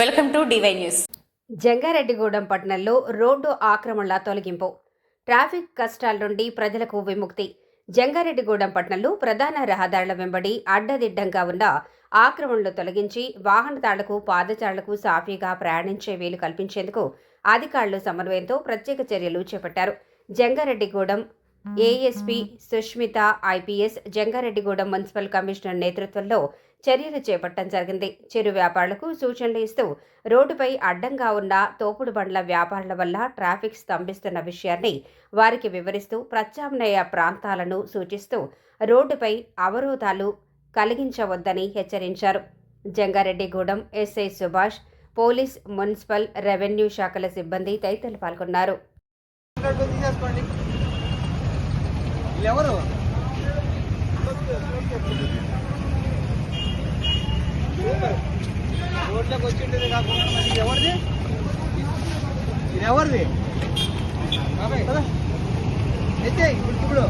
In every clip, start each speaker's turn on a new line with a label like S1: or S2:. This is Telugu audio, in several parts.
S1: Welcome to DY news.
S2: Jangareddygudem పట్టణంలో రోడ్డు ఆక్రమణల తొలగింపు. ట్రాఫిక్ కష్టాల నుండి ప్రజలకు విముక్తి. జంగారెడ్డిగూడెం పట్టణంలో ప్రధాన రహదారుల వెంబడి అడ్డదిడ్డంగా ఉన్న ఆక్రమణలు తొలగించి వాహనదారులకు పాదచారులకు సాఫీగా ప్రయాణించే వీలు కల్పించేందుకు అధికారులు సమన్వయంతో ప్రత్యేక చర్యలు చేపట్టారు. Jangareddygudem ASP Sushmitha IPS Jangareddygudem municipal commissioner నేతృత్వంలో చర్యలు చేపట్టడం జరిగింది. చిరు వ్యాపారులకు సూచనలు ఇస్తూ రోడ్డుపై అడ్డంగా ఉన్న తోపుడు బండ్ల వ్యాపారుల వల్ల ట్రాఫిక్ స్తంభిస్తున్న విషయాన్ని వారికి వివరిస్తూ ప్రత్యామ్నాయ ప్రాంతాలను సూచిస్తూ రోడ్డుపై అవరోధాలు కలిగించవద్దని హెచ్చరించారు. Jangareddygudem SI Subhash police municipal revenue శాఖల సిబ్బంది తదితరులు పాల్గొన్నారు.
S3: వీళ్ళెవరు రోడ్లోకి వచ్చి ఉంటుంది కాకుండా మరి ఎవరిది? ఇది ఎవరిది? కదా? అయితే ఇప్పుడు ఇప్పుడు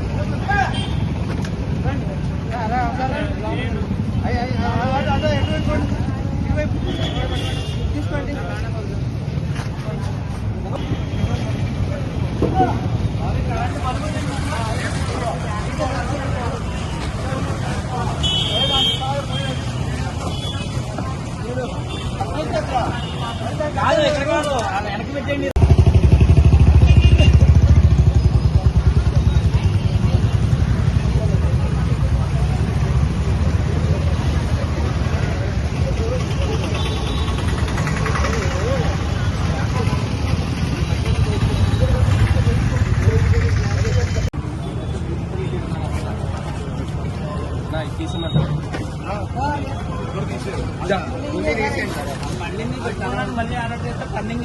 S3: Nah, peace and. వెనక్కి పెట్టండి మళ్ళీ ఆర్డర్ చేస్తే టర్నింగ్